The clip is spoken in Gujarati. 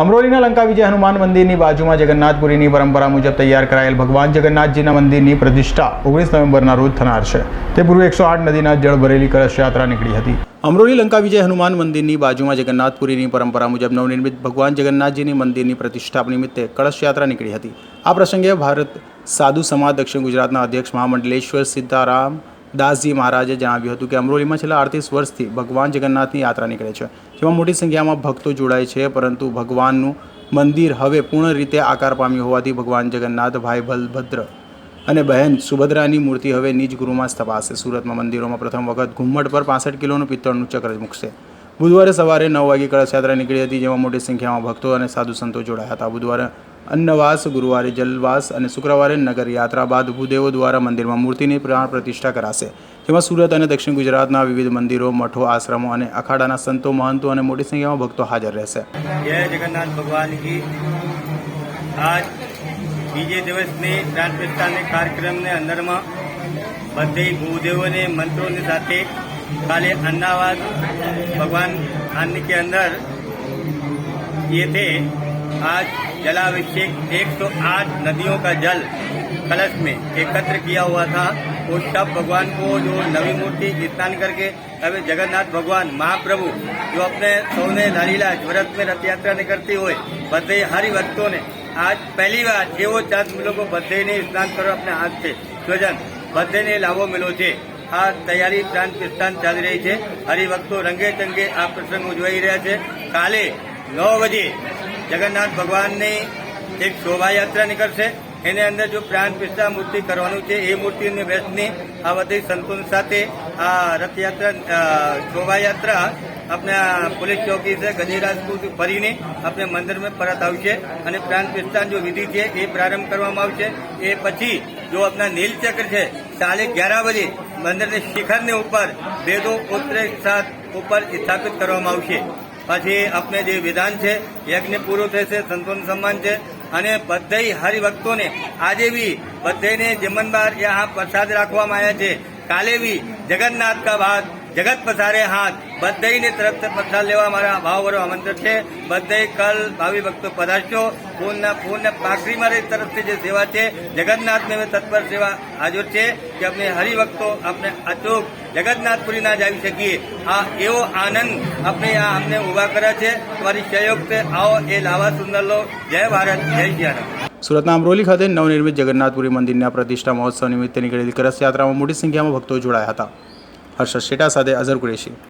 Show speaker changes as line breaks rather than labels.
અમરોલીના લંકા વિજય હનુમાન મંદિરની બાજુમાં જગન્નાથપુરીની પરંપરા મુજબ તૈયાર કરાયેલ ભગવાન જગન્નાથજીના મંદિરની પ્રતિષ્ઠા ઓગણીસ નવેમ્બરના રોજ થનાર છે. તે પૂર્વે એકસો આઠ નદીના જળ ભરેલી કળશ યાત્રા નીકળી હતી. અમરોલી લંકા વિજય હનુમાન મંદિરની બાજુમાં જગન્નાથપુરીની પરંપરા મુજબ નવનિર્મિત ભગવાન જગન્નાથજીની મંદિરની પ્રતિષ્ઠા નિમિત્તે કળશ યાત્રા નીકળી હતી. આ પ્રસંગે ભારત સાધુ સમાજ દક્ષિણ ગુજરાતના અધ્યક્ષ મહામંડલેશ્વર સીતારામ દાસજી મહારાજે જણાવ્યું હતું કે અમરોલીમાં છેલ્લા અડતીસ વર્ષથી ભગવાન જગન્નાથની યાત્રા નીકળે છે. જેમાં મોટી સંખ્યામાં ભક્તો જોડાય છે, પરંતુ ભગવાનનું મંદિર હવે પૂર્ણ રીતે આકાર પામ્યું હોવાથી ભગવાન જગન્નાથ, ભાઈ બલભદ્ર અને બહેન સુભદ્રાની મૂર્તિ હવે નિજ ગૃહમાં સ્થપાશે. સુરતમાં મંદિરોમાં પ્રથમ વખત ઘુમ્મટ પર પાસઠ કિલોનું પિત્તળનું ચક્ર મૂકશે. બુધવારે સવારે નવ વાગે કળશયાત્રા નીકળી હતી, જેમાં મોટી સંખ્યામાં ભક્તો અને સાધુ સંતો જોડાયા હતા. બુધવારે અન્નવાસ, ગુરુવારે જલવાસ અને શુક્રવારે નગર યાત્રા બાદ ભૂદેવો દ્વારા મંદિરમાં મૂર્તિની પ્રાણ પ્રતિષ્ઠા કરાશે. જેમાં સુરત અને દક્ષિણ ગુજરાતના વિવિધ મંદિરો, મઠો, આશ્રમો અને અખાડાના સંતો, મહંતો અને મોટી સંખ્યામાં ભક્તો હાજર રહેશે.
જય જગન્નાથ ભગવાન કી આજ બીજે દિવસની પ્રાણ પ્રતિષ્ઠાની કાર્યક્રમને અંદરમાં બધે ભૂદેવોને, મંત્રોની સાથે કાલે અન્નાવાસ ભગવાન આનની કે અંદર ये थे आज जलाभिषेक 108 नदियों का जल कलश में एकत्र किया हुआ था वो सब भगवान को जो नवी मूर्ति स्नान करके अभी जगन्नाथ भगवान महाप्रभु जो अपने सोने लालीला व्रत में रथ यात्रा निकलती हुए बधे हरि भक्तों ने आज पहली बार એવો ચાંદ મિલો को બધે ને સ્નાન કરો अपने हाथ से સ્વજન બધેને લાભો મળ્યો છે આ તૈયારી પ્રાણ પ્રસ્થાન ચાલી રહી છે હરિભક્તો રંગે ચંગે આ પ્રસંગ ઉજવાઈ રહ્યા છે કાલે નવ બજે જગન્નાથ ભગવાનની એક શોભાયાત્રા નીકળશે. એની અંદર જો પ્રાણ પ્રતિષ્ઠા મૂર્તિ કરવાનું છે, એ મૂર્તિની બેસની આ બધી સંતોન સાથે આ રથયાત્રા શોભાયાત્રા આપણે પોલીસ ચોકી છે ગજેરાજપુર ફરીને આપણે મંદિરમાં પરત આવશે અને પ્રાણ પ્રસ્થાન જો વિધિ છે, એ પ્રારંભ કરવામાં આવશે. એ પછી જો આપણા નીલચક્ર છે, સાંજે અગિયાર બજે મંદિરની શિખરની ઉપર વેદો પુત્ર સાત ઉપર સ્થાપિત કરવામાં આવશે. પછી આપણે જે વિધાન છે, યજ્ઞ પૂરો થશે, સંતોનું સન્માન છે. અને બધા હરિભક્તોને આજે બી બધાને જમનબાર યહાં પ્રસાદ રાખવામાં આવ્યા છે. કાલે બી જગન્નાથ કા ભાત જગત પસારે હાથ. બધાને તરફ પ્રસાદ લેવા મારા ભાવભરો આમંત્રણ છે. બધાય કલ ભાવિ ભક્તો પધારશો ફૂલના ફૂલના પાકરી મારી તરફથી જે સેવા છે, જગન્નાથને તત્પર સેવા હાજર છે કે આપણે હરિભક્તો આપણે અચૂક જગન્નાથપુરી જ આવી શકીએ. આ એવો આનંદ આપણે આ અમને ઊભા કર્યા છે. તમારી સહયોગથી આવો એ લાવા સુંદર લો જય ભારત, જય શ્રી
સુરતના અમરોલી ખાતે નવનિર્મિત જગન્નાથપુરી મંદિરના પ્રતિષ્ઠા મહોત્સવ નિમિત્તે નીકળેલી કળશ યાત્રામાં મોટી સંખ્યામાં ભક્તો જોડાયા હતા. હર્ષદ શેટા સાથે અઝર કુરેશી.